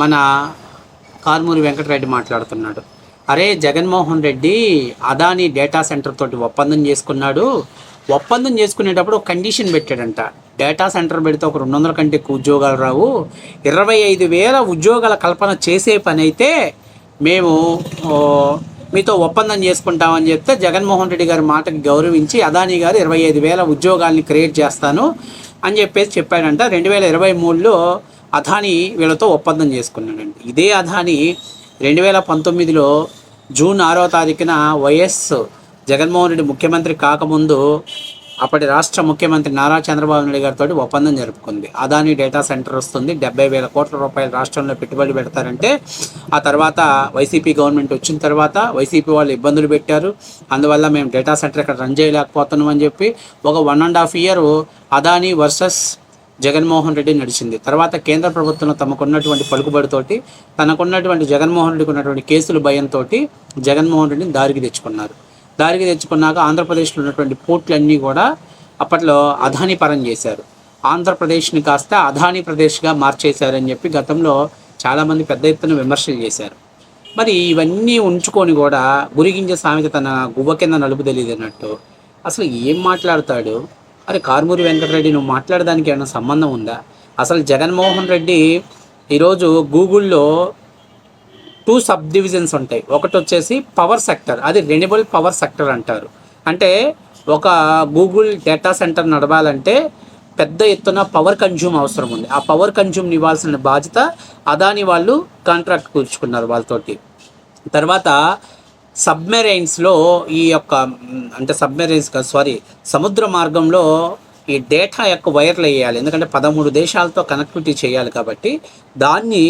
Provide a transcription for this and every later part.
మన కారుమూరి వెంకటరెడ్డి మాట్లాడుతున్నాడు. అరే జగన్మోహన్ రెడ్డి అదాని డేటా సెంటర్ తోటి ఒప్పందం చేసుకున్నాడు. ఒప్పందం చేసుకునేటప్పుడు ఒక కండిషన్ పెట్టాడంట. డేటా సెంటర్ పెడితే ఒక రెండు వందల కంటే ఎక్కువ ఉద్యోగాలు రావు. ఇరవై ఐదు వేల ఉద్యోగాల కల్పన చేసే పని అయితే మేము మీతో ఒప్పందం చేసుకుంటామని చెప్తే జగన్మోహన్ రెడ్డి గారి మాటకి గౌరవించి అదాని గారు ఇరవై ఐదు వేల ఉద్యోగాల్ని క్రియేట్ చేస్తాను అని చెప్పేసి చెప్పాడంట. రెండు వేల ఇరవై మూడులో అథాని వీళ్ళతో ఒప్పందం చేసుకున్నాడండి. ఇదే అథాని రెండు వేల పంతొమ్మిదిలో జూన్ ఆరో తారీఖున వైఎస్ జగన్మోహన్ రెడ్డి ముఖ్యమంత్రి కాకముందు అప్పటి రాష్ట్ర ముఖ్యమంత్రి నారా చంద్రబాబు నాయుడు గారితో ఒప్పందం జరుపుకుంది. అదాని డేటా సెంటర్ వస్తుంది. డెబ్బై వేల కోట్ల రూపాయలు రాష్ట్రంలో పెట్టుబడి పెడతారంటే ఆ తర్వాత వైసీపీ గవర్నమెంట్ వచ్చిన తర్వాత వైసీపీ వాళ్ళు ఇబ్బందులు పెట్టారు. అందువల్ల మేము డేటా సెంటర్ ఇక్కడ రన్ చేయలేకపోతున్నాం అని చెప్పి ఒక one and half year Adani versus Jaganmohan Reddy నడిచింది. తర్వాత కేంద్ర ప్రభుత్వం తమకున్నటువంటి పలుకుబడితోటి తనకున్నటువంటి జగన్మోహన్ రెడ్డికి ఉన్నటువంటి కేసులు భయంతో జగన్మోహన్ రెడ్డిని దారికి తెచ్చుకున్నారు. దారికి తెచ్చుకున్నాక ఆంధ్రప్రదేశ్లో ఉన్నటువంటి పోర్ట్లన్నీ కూడా అప్పట్లో అదాని పరం చేశారు. ఆంధ్రప్రదేశ్ని కాస్త అదాని ప్రదేశ్గా మార్చేశారని చెప్పి గతంలో చాలామంది పెద్ద ఎత్తున విమర్శలు చేశారు. మరి ఇవన్నీ ఉంచుకొని కూడా గురిగింజ సామెత తన గువ్వ కింద నలుపు తెలియదు అన్నట్టు అసలు ఏం మాట్లాడతాడు? అరే కారుమూరి వెంకటరెడ్డి నువ్వు మాట్లాడడానికి ఏమైనా సంబంధం ఉందా? అసలు జగన్మోహన్ రెడ్డి ఈరోజు గూగుల్లో టూ సబ్ డివిజన్స్ ఉంటాయి. ఒకటి వచ్చేసి పవర్ సెక్టర్ అది రెన్యూబుల్ పవర్ సెక్టర్ అంటారు. అంటే ఒక గూగుల్ డేటా సెంటర్ నడవాలంటే పెద్ద ఎత్తున పవర్ కన్జ్యూమ్ అవసరం ఉంది. ఆ పవర్ కన్జ్యూమ్ ఇవ్వాల్సిన బాధ్యత అదాని వాళ్ళు కాంట్రాక్ట్ కూర్చుకున్నారు వాళ్ళతోటి. తర్వాత సబ్మెరైన్స్లో ఈ యొక్క అంటే సబ్మెరైన్స్ కాదు సారీ సముద్ర మార్గంలో ఈ డేటా యొక్క వైర్లు వేయాలి. ఎందుకంటే పదమూడు దేశాలతో కనెక్టివిటీ చేయాలి కాబట్టి దాన్ని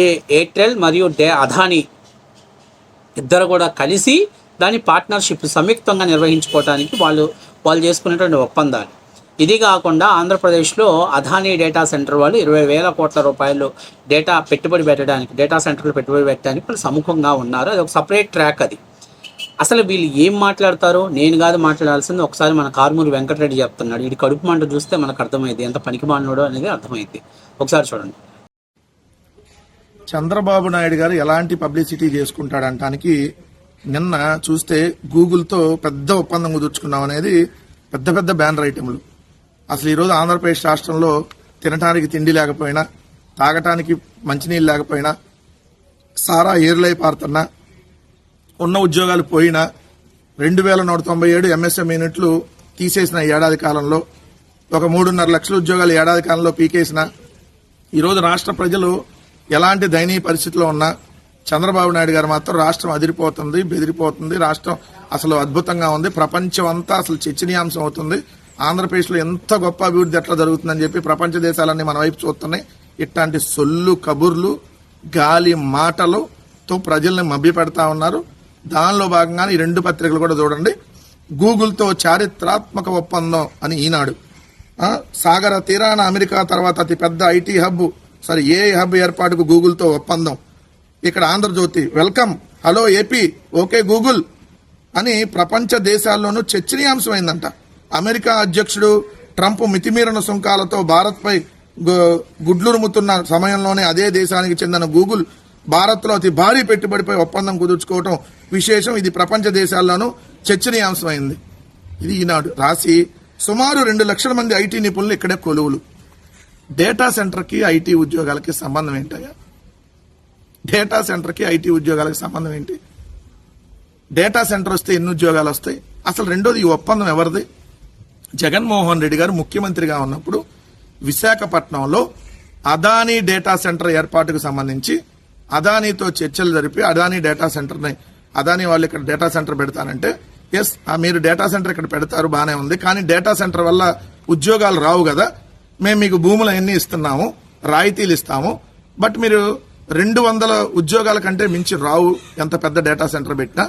ఏ ఎయిర్టెల్ మరియు డే అదాని ఇద్దరు కూడా కలిసి దాని పార్ట్నర్షిప్ సంయుక్తంగా నిర్వహించుకోవడానికి వాళ్ళు వాళ్ళు చేసుకునేటువంటి ఒప్పందాలు. ఇది కాకుండా ఆంధ్రప్రదేశ్లో అదానీ డేటా సెంటర్ వాళ్ళు ఇరవై వేల కోట్ల రూపాయలు డేటా పెట్టుబడి పెట్టడానికి డేటా సెంటర్లు పెట్టుబడి పెట్టడానికి వాళ్ళు సముఖంగా ఉన్నారు. అది ఒక సపరేట్ ట్రాక్ అది. అసలు వీళ్ళు ఏం మాట్లాడతారో నేను కాదు మాట్లాడాల్సింది ఒకసారి మన కారుమూరి వెంకటరెడ్డి చెప్తున్నాడు. ఇది కడుపు మంట చూస్తే మనకు అర్థమైంది ఎంత పనికి మాలినోడో అనేది అర్థమైంది ఒకసారి చూడండి. చంద్రబాబు నాయుడు గారు ఎలాంటి పబ్లిసిటీ చేసుకుంటాడంటానికి నిన్న చూస్తే గూగుల్తో పెద్ద ఒప్పందం కుదుర్చుకున్నాం అనేది పెద్ద పెద్ద బ్యానర్ ఐటెంలు. అసలు ఈరోజు ఆంధ్రప్రదేశ్ రాష్ట్రంలో తినటానికి తిండి లేకపోయినా తాగటానికి మంచినీళ్ళు లేకపోయినా సారా ఏర్లై పారుతున్నా ఉన్న ఉద్యోగాలు పోయినా రెండు వేల నూట తొంభై ఏడు ఎంఎస్ఎం యూనిట్లు తీసేసిన ఈ ఏడాది కాలంలో ఒక మూడున్నర లక్షల ఉద్యోగాలు ఏడాది కాలంలో పీకేసిన ఈరోజు రాష్ట్ర ప్రజలు ఎలాంటి దయనీయ పరిస్థితిలో ఉన్నా చంద్రబాబు నాయుడు గారు మాత్రం రాష్ట్రం అదిరిపోతుంది బెదిరిపోతుంది రాష్ట్రం అసలు అద్భుతంగా ఉంది ప్రపంచం అంతా అసలు చర్చనీయాంశం అవుతుంది. ఆంధ్రప్రదేశ్లో ఎంత గొప్ప అభివృద్ధి ఎట్లా జరుగుతుందని చెప్పి ప్రపంచ దేశాలన్నీ మన వైపు చూస్తున్నాయి. ఇట్లాంటి సొల్లు కబుర్లు గాలి మాటలతో ప్రజల్ని మభ్యపెడతా ఉన్నారు. దానిలో భాగంగానే ఈ రెండు పత్రికలు కూడా చూడండి. గూగుల్తో చారిత్రాత్మక ఒప్పందం అని ఈనాడు. సాగర తీరాన అమెరికా తర్వాత అతి పెద్ద IT hub sorry AI hub ఏర్పాటుకు గూగుల్తో ఒప్పందం. ఇక్కడ Andhrajyothy welcome hello AP okay Google అని ప్రపంచ దేశాల్లోనూ చర్చనీయాంశమైందంట. అమెరికా అధ్యక్షుడు ట్రంప్ మితిమీరిన సుంకాలతో భారత్పై గుడ్లురుముతున్న సమయంలోనే అదే దేశానికి చెందిన గూగుల్ భారత్లో అతి భారీ పెట్టుబడిపై ఒప్పందం కుదుర్చుకోవటం విశేషం. ఇది ప్రపంచ దేశాల్లోనూ చర్చనీయాంశమైంది. ఇది ఈనాడు రాసి సుమారు రెండు లక్షల మంది ఐటీ నిపుణులు ఇక్కడే కొలువులు. డేటా సెంటర్కి ఐటీ ఉద్యోగాలకి సంబంధం ఏంటయ్యా? డేటా సెంటర్కి ఐటీ ఉద్యోగాలకి సంబంధం ఏంటి? డేటా సెంటర్ వస్తే ఎన్ని ఉద్యోగాలు వస్తాయి? అసలు రెండోది ఈ ఒప్పందం ఎవరిది? జగన్మోహన్ రెడ్డి గారు ముఖ్యమంత్రిగా ఉన్నప్పుడు విశాఖపట్నంలో అదానీ డేటా సెంటర్ ఏర్పాటుకు సంబంధించి అదానీతో చర్చలు జరిపి అదానీ డేటా సెంటర్ని అదానీ వాళ్ళు ఇక్కడ డేటా సెంటర్ పెడతానంటే ఎస్ మీరు డేటా సెంటర్ ఇక్కడ పెడతారు బాగానే ఉంది. కానీ డేటా సెంటర్ వల్ల ఉద్యోగాలు రావు కదా. మేము మీకు భూములు అన్ని ఇస్తున్నాము రాయితీలు ఇస్తాము. బట్ మీరు రెండు వందల ఉద్యోగాల కంటే మించి రావు ఎంత పెద్ద డేటా సెంటర్ పెట్టినా.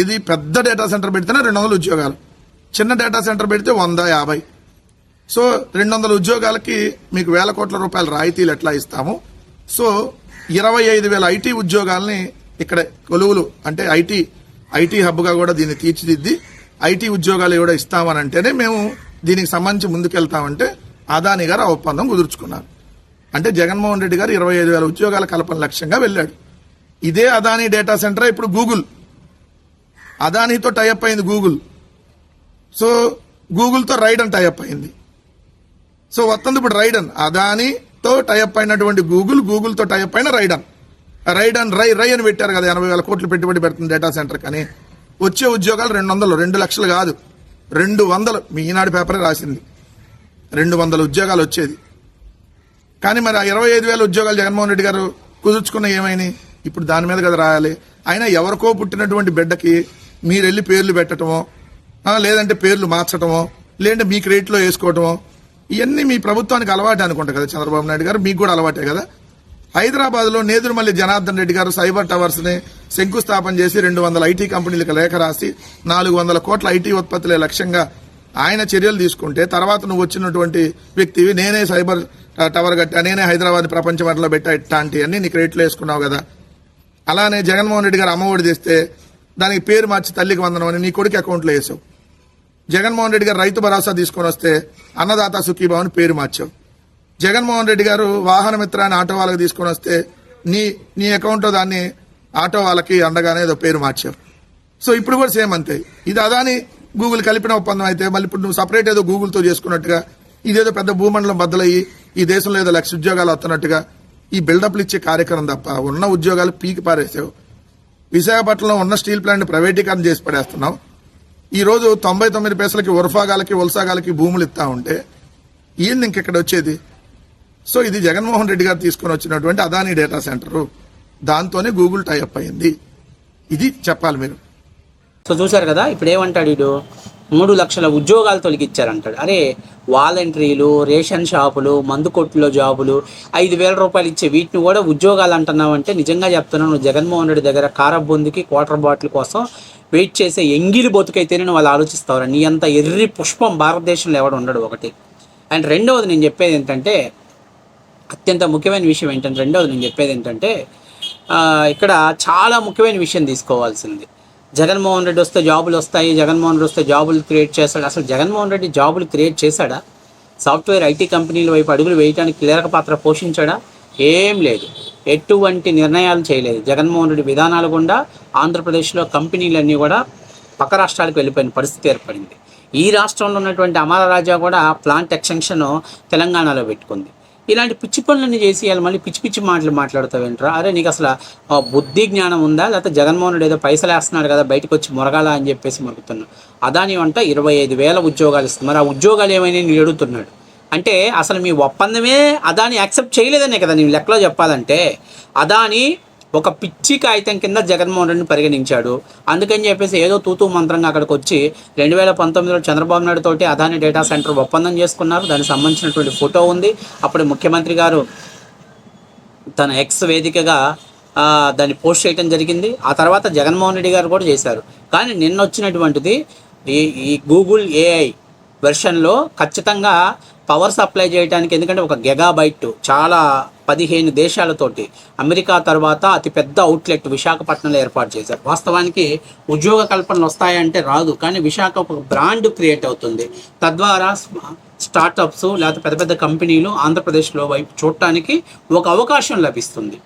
ఇది పెద్ద డేటా సెంటర్ పెడితేనే రెండు వందల ఉద్యోగాలు. చిన్న డేటా సెంటర్ పెడితే వంద యాభై. సో రెండు వందల ఉద్యోగాలకి మీకు వేల కోట్ల రూపాయల రాయితీలు ఎట్లా ఇస్తాము? సో ఇరవై ఐదు వేల ఐటీ ఉద్యోగాల్ని ఇక్కడ కొలువులు అంటే ఐటీ ఐటీ హబ్గా కూడా దీన్ని తీర్చిదిద్ది ఐటీ ఉద్యోగాలు కూడా ఇస్తామని అంటేనే మేము దీనికి సంబంధించి ముందుకెళ్తామంటే అదాని గారు ఆ ఒప్పందం కుదుర్చుకున్నారు. అంటే జగన్మోహన్ రెడ్డి గారు ఇరవై ఐదు వేల ఉద్యోగాల కల్పన లక్ష్యంగా వెళ్ళాడు. ఇదే అదానీ డేటా సెంటర్ ఇప్పుడు గూగుల్ అదానీతో టైఅప్ అయింది గూగుల్ సో గూగుల్తో రైడన్ టైఅప్ అయింది. సో వస్తుంది ఇప్పుడు రైడన్. అదానితో టైఅప్ అయినటువంటి గూగుల్ గూగుల్తో టైఅప్ అయిన రైడన్. రైడన్ రై రై అని పెట్టారు కదా ఎనభై వేల కోట్లు పెట్టుబడి పెడుతుంది డేటా సెంటర్ కానీ. వచ్చే ఉద్యోగాలు రెండు వందలు రెండు లక్షలు కాదు. రెండు వందలు మీ ఈనాడు పేపరే రాసింది. రెండు వందల ఉద్యోగాలు వచ్చేది. కానీ మరి ఆ ఇరవై ఐదు వేల ఉద్యోగాలు జగన్మోహన్ రెడ్డి గారు కుదుర్చుకున్న ఏమైనాయి ఇప్పుడు దాని మీద కదా రాయాలి. అయినా ఎవరికో పుట్టినటువంటి బిడ్డకి మీరు వెళ్ళి పేర్లు పెట్టడమో లేదంటే పేర్లు మార్చడమో లేదంటే మీ క్రెడిట్లో వేసుకోవటమో ఇవన్నీ మీ ప్రభుత్వానికి అలవాటు అనుకుంటా కదా చంద్రబాబు నాయుడు గారు. మీకు కూడా అలవాటే కదా? హైదరాబాద్లో నేదురుమల్లి జనార్దన్ రెడ్డి గారు సైబర్ టవర్స్ని శంకుస్థాపన చేసి రెండు వందల ఐటీ కంపెనీలకు లేఖ రాసి నాలుగు వందల కోట్ల ఐటీ ఉత్పత్తులే లక్ష్యంగా ఆయన చర్యలు తీసుకుంటే తర్వాత నువ్వు వచ్చినటువంటి వ్యక్తివి నేనే సైబర్ టవర్ కట్టా నేనే హైదరాబాద్ ప్రపంచ అట్లా పెట్టా ఇట్లాంటివన్నీ నీ క్రెడిట్లో వేసుకున్నావు కదా. అలానే జగన్మోహన్ రెడ్డి గారు అమ్మఒడి తెస్తే దానికి పేరు మార్చి తల్లికి వందనం అని నీ కొడుకు అకౌంట్లో వేసావు. జగన్మోహన్ రెడ్డి గారు రైతు భరోసా తీసుకొని వస్తే అన్నదాత సుఖీభావ్ అని పేరు మార్చావు. జగన్మోహన్ రెడ్డి గారు వాహనమిత్ర అని ఆటో వాళ్ళకి తీసుకొని వస్తే నీ నీ అకౌంట్లో దాన్ని ఆటో వాళ్ళకి అండగానే ఏదో పేరు మార్చావు. సో ఇప్పుడు కూడా సేమ్ అంతే. ఇది అదాని గూగుల్ కలిపిన ఒప్పందం అయితే మళ్ళీ ఇప్పుడు నువ్వు సపరేట్ ఏదో గూగుల్తో చేసుకున్నట్టుగా ఇదేదో పెద్ద భూమండలం బద్దలయ్యి ఈ దేశంలో ఏదో లక్ష ఉద్యోగాలు వస్తున్నట్టుగా ఈ బిల్డప్లు ఇచ్చే కార్యక్రమం తప్ప ఉన్న ఉద్యోగాలు పీకి పారేసావు. విశాఖపట్నంలో ఉన్న స్టీల్ ప్లాంట్ ప్రైవేటీకరణ చేసి పడేస్తున్నావు. ఈ రోజు తొంభై తొమ్మిది పైసలకి ఉరఫాగాలకి ఉల్సాగాలకి భూములు ఇస్తా ఉంటే ఈయన ఇంకెక్కడ వచ్చేది? సో ఇది జగన్మోహన్ రెడ్డి గారు తీసుకొని వచ్చినటువంటి అదానీ డేటా సెంటరు. దాంతోనే గూగుల్ టైఅప్ అయింది. ఇది చెప్పాలి మీరు. సో చూశారు కదా ఇప్పుడు ఏమంటాడు వీడు మూడు లక్షల ఉద్యోగాలు తొలగిచ్చారంటాడు. అరే వాలంటరీలు రేషన్ షాపులు మందు కొట్టులో జాబులు ఐదు వేల రూపాయలు ఇచ్చే వీటిని కూడా ఉద్యోగాలు అంటున్నావు అంటే నిజంగా చెప్తున్నాను జగన్మోహన్ రెడ్డి దగ్గర కారబొందికి క్వార్టర్ బాటిల్ కోసం వెయిట్ చేసే ఎంగిలి బతుకైతేనే వాళ్ళు ఆలోచిస్తావు నీ అంత ఎర్రి పుష్పం భారతదేశంలో ఎవడు ఉండడు ఒకటి. అండ్ రెండవది నేను చెప్పేది ఏంటంటే అత్యంత ముఖ్యమైన విషయం ఏంటంటే రెండవది నేను చెప్పేది ఏంటంటే ఇక్కడ చాలా ముఖ్యమైన విషయం తీసుకోవాల్సింది. జగన్మోహన్ రెడ్డి వస్తే జాబులు వస్తాయి జగన్మోహన్ రెడ్డి వస్తే జాబులు క్రియేట్ చేస్తాడు. అసలు జగన్మోహన్ రెడ్డి జాబులు క్రియేట్ చేశాడా? సాఫ్ట్వేర్ ఐటీ కంపెనీల వైపు అడుగులు వేయడానికి కీలక పాత్ర పోషించాడా? ఏం లేదు. ఎటువంటి నిర్ణయాలు చేయలేదు. జగన్మోహన్ రెడ్డి విధానాలు గుండా ఆంధ్రప్రదేశ్లో కంపెనీలన్నీ కూడా పక్క రాష్ట్రాలకు వెళ్ళిపోయిన పరిస్థితి ఏర్పడింది. ఈ రాష్ట్రంలో ఉన్నటువంటి అమర రాజా కూడా ప్లాంట్ ఎక్స్టెన్షన్ తెలంగాణలో పెట్టుకుంది. ఇలాంటి పిచ్చి పనులన్నీ చేసి వాళ్ళు మళ్ళీ పిచ్చి పిచ్చి మాటలు మాట్లాడుతావేంట్రా? అరే నీకు అసలు బుద్ధి జ్ఞానం ఉందా? లేకపోతే జగన్మోహన్ రెడ్డి ఏదో పైసలు వేస్తున్నాడు కదా బయటకు వచ్చి మురగాల అని చెప్పేసి మరుగుతున్నాడు అదాని వంట ఇరవై ఐదు వేల ఉద్యోగాలు ఇస్తుంది. మరి ఆ ఉద్యోగాలు ఏమైనా నేను అడుగుతున్నాడు అంటే అసలు మీ ఒప్పందమే అదాని యాక్సెప్ట్ చేయలేదనే కదా నేను లెక్కలో చెప్పాలంటే. అదాని ఒక పిచ్చి కాగితం కింద జగన్మోహన్ రెడ్డిని పరిగణించాడు. అందుకని చెప్పేసి ఏదో తూతూ మంత్రంగా అక్కడికి వచ్చి రెండు వేల పంతొమ్మిదిలో చంద్రబాబు నాయుడు తోటి అదాని డేటా సెంటర్ ఒప్పందం చేసుకున్నారు. దానికి సంబంధించినటువంటి ఫోటో ఉంది. అప్పుడు ముఖ్యమంత్రి గారు తన ఎక్స్ వేదికగా దాన్ని పోస్ట్ చేయడం జరిగింది. ఆ తర్వాత జగన్మోహన్ రెడ్డి గారు కూడా చేశారు. కానీ నిన్న వచ్చినటువంటిది ఈ ఈ గూగుల్ ఏఐ వెర్షన్లో ఖచ్చితంగా పవర్ సప్లై చేయడానికి ఎందుకంటే ఒక గెగాబైట్ చాలా పదిహేను దేశాలతోటి అమెరికా తర్వాత అతిపెద్ద అవుట్లెట్ విశాఖపట్నంలో ఏర్పాటు చేశారు. వాస్తవానికి ఉద్యోగ కల్పనలు వస్తాయంటే రాదు కానీ విశాఖ ఒక బ్రాండ్ క్రియేట్ అవుతుంది. తద్వారా స్మ- స్టార్టప్స్ లేకపోతే పెద్ద పెద్ద కంపెనీలు ఆంధ్రప్రదేశ్లో వైపు చూడటానికి ఒక అవకాశం లభిస్తుంది.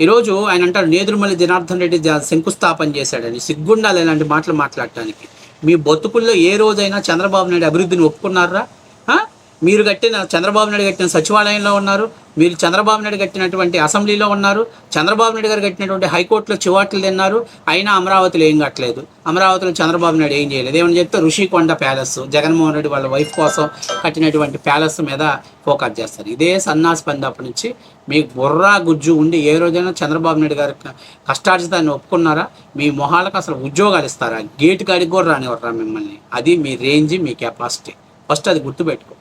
ఈరోజు ఆయన అంటారు నేదురుమల్లి జనార్దన్ రెడ్డి శంకుస్థాపన చేశాడని సిగ్గుండాలి ఇలాంటి మాటలు మాట్లాడటానికి. మీ బతుకుల్లో ఏ రోజైనా చంద్రబాబు నాయుడు అభివృద్ధిని ఒప్పుకున్నారా? మీరు కట్టిన చంద్రబాబు నాయుడు కట్టిన సచివాలయంలో ఉన్నారు. మీరు చంద్రబాబు నాయుడు కట్టినటువంటి అసెంబ్లీలో ఉన్నారు. చంద్రబాబు నాయుడు గారు కట్టినటువంటి హైకోర్టులో చివాట్లు తిన్నారు. అయినా అమరావతిలో ఏం కట్టలేదు అమరావతిలో చంద్రబాబు నాయుడు ఏం చేయలేదు. ఏమని చెప్తే ఋషికొండ ప్యాలెస్ జగన్మోహన్ రెడ్డి వాళ్ళ వైఫ్ కోసం కట్టినటువంటి ప్యాలెస్ మీద ఫోకస్ చేస్తారు. ఇదే సన్నాసి పంది అప్పటి నుంచి. మీకు బుర్రా గుజ్జు ఉండి ఏ రోజైనా చంద్రబాబు నాయుడు గారి కష్టార్జితాన్ని ఒప్పుకున్నారా? మీ మొహాలకు అసలు ఉద్యోగాలు ఇస్తారా? గేటు కాడికి కూడా రానివ్వరా మిమ్మల్ని? అది మీ రేంజ్ మీ కెపాసిటీ. ఫస్ట్ అది గుర్తుపెట్టుకో.